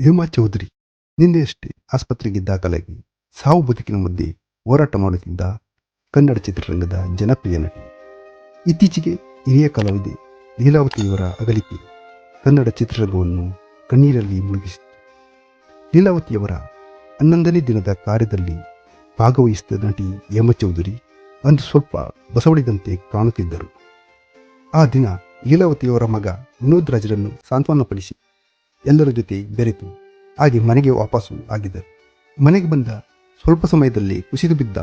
ಹೇಮಾ ಚೌಧರಿ ನಿನ್ನೆಯಷ್ಟೇ ಆಸ್ಪತ್ರೆಗೆ ದಾಖಲಾಗಿ ಸಾವು ಬದುಕಿನ ಮಧ್ಯೆ ಹೋರಾಟ ಮಾಡುತ್ತಿದ್ದ ಕನ್ನಡ ಚಿತ್ರರಂಗದ ಜನಪ್ರಿಯ ನಟಿ. ಇತ್ತೀಚೆಗೆ ಹಿರಿಯ ಕಲಾವಿದೆ ಲೀಲಾವತಿಯವರ ಅಗಲಿಕೆ ಕನ್ನಡ ಚಿತ್ರರಂಗವನ್ನು ಕಣ್ಣೀರಲ್ಲಿ ಮುಳುಗಿಸಿತು. ಲೀಲಾವತಿಯವರ ಹನ್ನೊಂದನೇ ದಿನದ ಕಾರ್ಯದಲ್ಲಿ ಭಾಗವಹಿಸಿದ ನಟಿ ಹೇಮಾ ಚೌಧರಿ ಅಂದು ಸ್ವಲ್ಪ ಬಸವಳಿದಂತೆ ಕಾಣುತ್ತಿದ್ದರು. ಆ ದಿನ ಲೀಲಾವತಿಯವರ ಮಗ ವಿನೋದ್ ರಾಜರನ್ನು ಸಾಂತ್ವನಪಡಿಸಿ ಎಲ್ಲರ ಜೊತೆ ಬೆರೆತು ಹಾಗೆ ಮನೆಗೆ ವಾಪಸ್ಸು ಆಗಿದೆ ಮನೆಗೆ ಬಂದ ಸ್ವಲ್ಪ ಸಮಯದಲ್ಲಿ ಕುಸಿದು ಬಿದ್ದ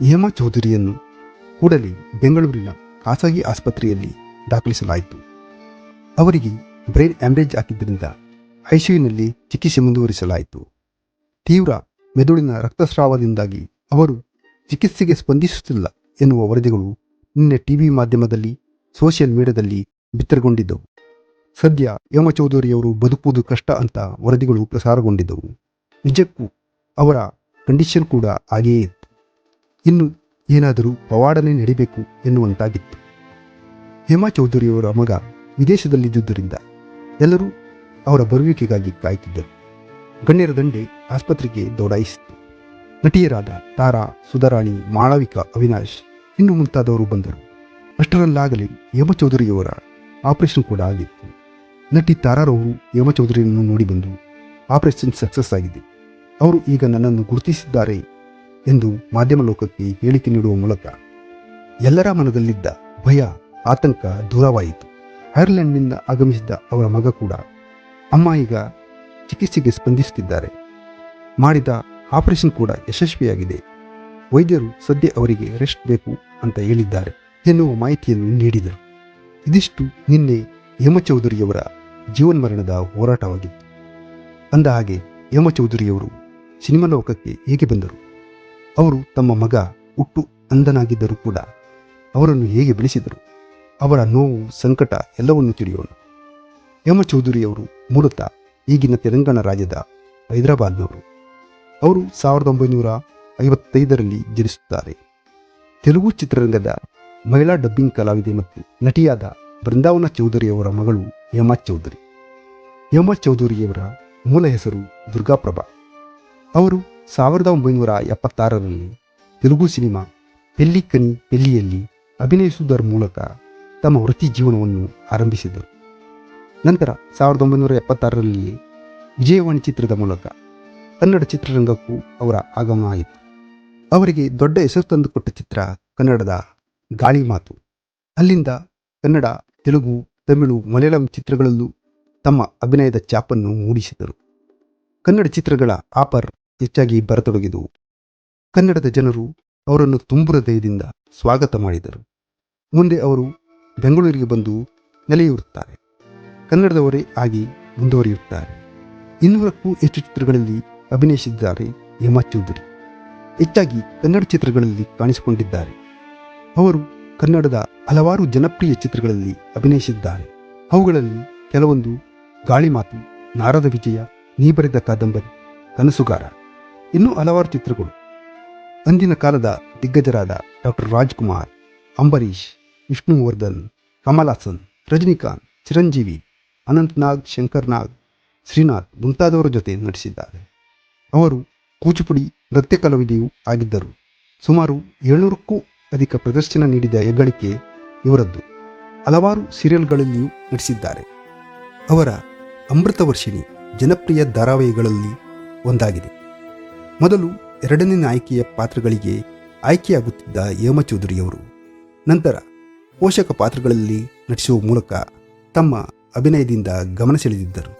ಹೇಮಾ ಚೌಧರಿಯನ್ನು ಕೂಡಲೇ ಬೆಂಗಳೂರಿನ ಖಾಸಗಿ ಆಸ್ಪತ್ರೆಯಲ್ಲಿ ದಾಖಲಿಸಲಾಯಿತು. ಅವರಿಗೆ ಬ್ರೈನ್ ಆಮ್ರೇಜ್ ಹಾಕಿದ್ದರಿಂದ ಐಸಿಯುನಲ್ಲಿ ಚಿಕಿತ್ಸೆ ಮುಂದುವರಿಸಲಾಯಿತು. ತೀವ್ರ ಮೆದುಳಿನ ರಕ್ತಸ್ರಾವದಿಂದಾಗಿ ಅವರು ಚಿಕಿತ್ಸೆಗೆ ಸ್ಪಂದಿಸುತ್ತಿಲ್ಲ ಎನ್ನುವ ವರದಿಗಳು ನಿನ್ನೆ ಟಿವಿ ಮಾಧ್ಯಮದಲ್ಲಿ, ಸೋಷಿಯಲ್ ಮೀಡಿಯಾದಲ್ಲಿ ಬಿತ್ತರಗೊಂಡಿದ್ದವು. ಸದ್ಯ ಯಮಚೌಧರಿಯವರು ಚೌಧರಿಯವರು ಬದುಕುವುದು ಕಷ್ಟ ಅಂತ ವರದಿಗಳು ಪ್ರಸಾರಗೊಂಡಿದ್ದವು. ನಿಜಕ್ಕೂ ಅವರ ಕಂಡೀಷನ್ ಕೂಡ ಹಾಗೆಯೇ ಇತ್ತು. ಇನ್ನು ಏನಾದರೂ ಪವಾಡನೆ ನಡಿಬೇಕು ಎನ್ನುವಂತಾಗಿತ್ತು. ಹೇಮಾ ಚೌಧರಿಯವರ ಮಗ ವಿದೇಶದಲ್ಲಿದ್ದುದರಿಂದ ಎಲ್ಲರೂ ಅವರ ಬರುವಿಕೆಗಾಗಿ ಕಾಯುತ್ತಿದ್ದರು ಗಣ್ಯರ ದಂಡೆ ಆಸ್ಪತ್ರೆಗೆ ದೌಡಾಯಿಸಿತು ನಟಿಯರಾದ ತಾರಾ, ಸುಧಾರಾಣಿ, ಮಾಳವಿಕಾ, ಅವಿನಾಶ್ ಇನ್ನು ಮುಂತಾದವರು ಬಂದರು. ಅಷ್ಟರಲ್ಲಾಗಲಿ ಹೇಮಚೌಧರಿಯವರ ಆಪರೇಷನ್ ಕೂಡ ಆಗಿತ್ತು. ನಟಿ ತಾರಾರವರು ಯಮಚೌಧರಿಯನ್ನು ಚೌಧರಿಯನ್ನು ನೋಡಿ ಬಂದು, ಆಪರೇಷನ್ ಸಕ್ಸಸ್ ಆಗಿದೆ. ಅವರು ಈಗ ನನ್ನನ್ನು ಗುರುತಿಸಿದ್ದಾರೆ ಎಂದು ಮಾಧ್ಯಮ ಲೋಕಕ್ಕೆ ಹೇಳಿಕೆ ನೀಡುವ ಮೂಲಕ ಎಲ್ಲರ ಮನದಲ್ಲಿದ್ದ ಭಯ, ಆತಂಕ ದೂರವಾಯಿತು. ಐರ್ಲೆಂಡ್ನಿಂದ ಆಗಮಿಸಿದ್ದ ಅವರ ಮಗ ಕೂಡ ಅಮ್ಮ ಈಗ ಚಿಕಿತ್ಸೆಗೆ ಸ್ಪಂದಿಸುತ್ತಿದ್ದಾರೆ. ಮಾಡಿದ ಆಪರೇಷನ್ ಕೂಡ ಯಶಸ್ವಿಯಾಗಿದೆ. ವೈದ್ಯರು ಸದ್ಯ ಅವರಿಗೆ ರೆಸ್ಟ್ ಬೇಕು ಅಂತ ಹೇಳಿದ್ದಾರೆ ಎನ್ನುವ ಮಾಹಿತಿಯನ್ನು ನೀಡಿದರು. ಇದಿಷ್ಟು ನಿನ್ನೆ ಹೇಮ ಚೌಧರಿಯವರ ಜೀವನ್ಮರಣದ ಹೋರಾಟವಾಗಿತ್ತು. ಅಂದ ಹಾಗೆ ಹೇಮ ಚೌಧರಿಯವರು ಸಿನಿಮಾ ಲೋಕಕ್ಕೆ ಹೇಗೆ ಬಂದರು? ಅವರು ತಮ್ಮ ಮಗ ಹುಟ್ಟು ಅಂದನಾಗಿದ್ದರೂ ಕೂಡ ಅವರನ್ನು ಹೇಗೆ ಬೆಳೆಸಿದರು? ಅವರ ನೋವು, ಸಂಕಟ ಎಲ್ಲವನ್ನು ತಿಳಿಯೋಣ. ಹೇಮ ಚೌಧರಿಯವರು ಮೂಲತಃ ಈಗಿನ ತೆಲಂಗಾಣ ರಾಜ್ಯದ ಹೈದರಾಬಾದ್ನವರು. ಅವರು ಸಾವಿರದ ಒಂಬೈನೂರ ಐವತ್ತೈದರಲ್ಲಿ ಜನಿಸುತ್ತಾರೆ. ತೆಲುಗು ಚಿತ್ರರಂಗದ ಮಹಿಳಾ ಡಬ್ಬಿಂಗ್ ಕಲಾವಿದೆ ಮತ್ತು ನಟಿಯಾದ ಬೃಂದಾವನ ಚೌಧರಿಯವರ ಮಗಳು ಯಮ ಚೌಧರಿ. ಯಮ ಚೌಧರಿಯವರ ಮೂಲ ಹೆಸರು ದುರ್ಗಾಪ್ರಭಾ. ಅವರು ಸಾವಿರದ ಒಂಬೈನೂರ ಎಪ್ಪತ್ತಾರರಲ್ಲಿ ತೆಲುಗು ಸಿನಿಮಾ ಪೆಲ್ಲಿಕನಿ ಪೆಲ್ಲಿಯಲ್ಲಿ ಅಭಿನಯಿಸುವುದರ ಮೂಲಕ ತಮ್ಮ ವೃತ್ತಿ ಜೀವನವನ್ನು ಆರಂಭಿಸಿದರು. ನಂತರ ಸಾವಿರದ ಒಂಬೈನೂರ ಎಪ್ಪತ್ತಾರರಲ್ಲಿ ವಿಜಯವಾಣಿ ಚಿತ್ರದ ಮೂಲಕ ಕನ್ನಡ ಚಿತ್ರರಂಗಕ್ಕೂ ಅವರ ಆಗಮನ ಆಯಿತು. ಅವರಿಗೆ ದೊಡ್ಡ ಹೆಸರು ತಂದುಕೊಟ್ಟ ಚಿತ್ರ ಕನ್ನಡದ ಗಾಳಿ ಮಾತು. ಅಲ್ಲಿಂದ ಕನ್ನಡ ತೆಲುಗು, ತಮಿಳು, ಮಲಯಾಳಂ ಚಿತ್ರಗಳಲ್ಲೂ ತಮ್ಮ ಅಭಿನಯದ ಚಾಪನ್ನು ಮೂಡಿಸಿದರು ಕನ್ನಡ ಚಿತ್ರಗಳ ಆಪರ್ ಹೆಚ್ಚಾಗಿ ಬರತೊಡಗಿದವು ಕನ್ನಡದ ಜನರು ಅವರನ್ನು ತುಂಬು ಹೃದಯದಿಂದ ಸ್ವಾಗತ ಮಾಡಿದರು. ಮುಂದೆ ಅವರು ಬೆಂಗಳೂರಿಗೆ ಬಂದು ನೆಲೆಯೂರುತ್ತಾರೆ. ಕನ್ನಡದವರೇ ಆಗಿ ಮುಂದುವರಿಯುತ್ತಾರೆ. ಇನ್ನೂರಕ್ಕೂ ಹೆಚ್ಚು ಚಿತ್ರಗಳಲ್ಲಿ ಅಭಿನಯಿಸಿದ್ದಾರೆ ಹೇಮಾ ಚೌಧರಿ ಹೆಚ್ಚಾಗಿ ಕನ್ನಡ ಚಿತ್ರಗಳಲ್ಲಿ ಕಾಣಿಸಿಕೊಂಡಿದ್ದಾರೆ. ಅವರು ಕನ್ನಡದ ಹಲವಾರು ಜನಪ್ರಿಯ ಚಿತ್ರಗಳಲ್ಲಿ ಅಭಿನಯಿಸಿದ್ದಾರೆ. ಅವುಗಳಲ್ಲಿ ಕೆಲವೊಂದು ಗಾಳಿ ಮಾತು, ನಾರದ ವಿಜಯ, ನೀ ಬರೆದ ಕಾದಂಬರಿ, ಕನಸುಗಾರ, ಇನ್ನೂ ಹಲವಾರು ಚಿತ್ರಗಳು. ಅಂದಿನ ಕಾಲದ ದಿಗ್ಗಜರಾದ ಡಾಕ್ಟರ್ ರಾಜ್ಕುಮಾರ್, ಅಂಬರೀಷ್ ವಿಷ್ಣುವರ್ಧನ್ ಕಮಲಾಸನ್ ರಜನಿಕಾಂತ್, ಚಿರಂಜೀವಿ, ಅನಂತ್ನಾಗ್ ಶಂಕರ್ನಾಗ್ ಶ್ರೀನಾಥ್ ಮುಂತಾದವರ ಜೊತೆ ನಟಿಸಿದ್ದಾರೆ. ಅವರು ಕೂಚಿಪುಡಿ ನೃತ್ಯ ಕಲಾವಿದೆಯೂ ಆಗಿದ್ದರು. ಸುಮಾರು ಏಳ್ನೂರಕ್ಕೂ ಅಧಿಕ ಪ್ರದರ್ಶನ ನೀಡಿದ ಹೆಗ್ಗಳಿಕೆ ಇವರದ್ದು. ಹಲವಾರು ಸೀರಿಯಲ್ಗಳಲ್ಲಿಯೂ ನಟಿಸಿದ್ದಾರೆ. ಅವರ ಅಮೃತವರ್ಷಿಣಿ ಜನಪ್ರಿಯ ಧಾರಾವಾಹಿಗಳಲ್ಲಿ ಒಂದಾಗಿದೆ. ಮೊದಲು ಎರಡನೇ ಆಯ್ಕೆಯ ಪಾತ್ರಗಳಿಗೆ ಆಯ್ಕೆಯಾಗುತ್ತಿದ್ದ ಹೇಮ ಚೌಧರಿಯವರು ನಂತರ ಪೋಷಕ ಪಾತ್ರಗಳಲ್ಲಿ ನಟಿಸುವ ಮೂಲಕ ತಮ್ಮ ಅಭಿನಯದಿಂದ ಗಮನ ಸೆಳೆದಿದ್ದರು.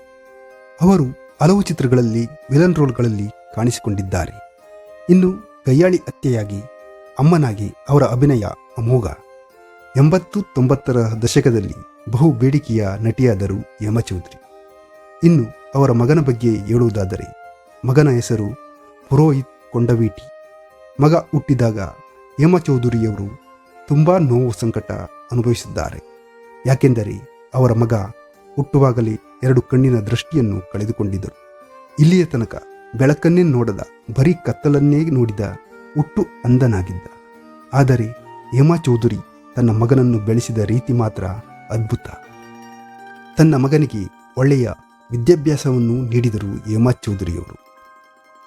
ಅವರು ಹಲವು ಚಿತ್ರಗಳಲ್ಲಿ ವಿಲನ್ ರೋಲ್ಗಳಲ್ಲಿ ಕಾಣಿಸಿಕೊಂಡಿದ್ದಾರೆ. ಇನ್ನು ಕೈಯಾಳಿ ಅತ್ತೆಯಾಗಿ ಅಮ್ಮನಾಗಿ ಅವರ ಅಭಿನಯ ಅಮೋಘ. ಎಂಬತ್ತು ತೊಂಬತ್ತರ ದಶಕದಲ್ಲಿ ಬಹು ಬೇಡಿಕೆಯ ನಟಿಯಾದರು ಯಮಚೌಧರಿ ಇನ್ನು ಅವರ ಮಗನ ಬಗ್ಗೆ ಹೇಳುವುದಾದರೆ, ಮಗನ ಹೆಸರು ಪುರೋಹಿತ್ ಕೊಂಡವೀಟಿ. ಮಗ ಹುಟ್ಟಿದಾಗ ಯಮಚೌಧರಿಯವರು ಚೌಧರಿಯವರು ತುಂಬ ನೋವು ಸಂಕಟ ಅನುಭವಿಸಿದ್ದಾರೆ. ಯಾಕೆಂದರೆ ಅವರ ಮಗ ಹುಟ್ಟುವಾಗಲೇ ಎರಡು ಕಣ್ಣಿನ ದೃಷ್ಟಿಯನ್ನು ಕಳೆದುಕೊಂಡಿದ್ದರು. ಇಲ್ಲಿಯ ತನಕ ಬೆಳಕನ್ನೇ ನೋಡದ ಬರೀ ಕತ್ತಲನ್ನೇ ನೋಡಿದ ಹುಟ್ಟು ಅಂದನಾಗಿದ್ದ. ಆದರೆ ಹೇಮಾ ಚೌಧರಿ ತನ್ನ ಮಗನನ್ನು ಬೆಳೆಸಿದ ರೀತಿ ಮಾತ್ರ ಅದ್ಭುತ. ತನ್ನ ಮಗನಿಗೆ ಒಳ್ಳೆಯ ವಿದ್ಯಾಭ್ಯಾಸವನ್ನು ನೀಡಿದರು ಹೇಮಾ ಚೌಧರಿಯವರು.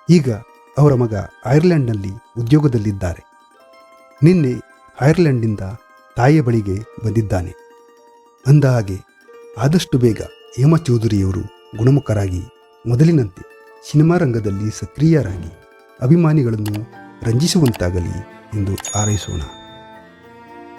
ಈಗ ಅವರ ಮಗ ಐರ್ಲೆಂಡ್ನಲ್ಲಿ ಉದ್ಯೋಗದಲ್ಲಿದ್ದಾರೆ. ನಿನ್ನೆ ಐರ್ಲೆಂಡ್ನಿಂದ ತಾಯಿಯ ಬಳಿಗೆ ಬಂದಿದ್ದಾನೆ. ಅಂದ ಹಾಗೆ ಆದಷ್ಟು ಬೇಗ ಹೇಮಾ ಚೌಧರಿಯವರು ಗುಣಮುಖರಾಗಿ ಮೊದಲಿನಂತೆ ಸಿನಿಮಾ ರಂಗದಲ್ಲಿ ಸಕ್ರಿಯರಾಗಿ ಅಭಿಮಾನಿಗಳನ್ನು ರಂಜಿಸುವಂತಾಗಲಿ ಎಂದು ಹಾರೈಸೋಣ.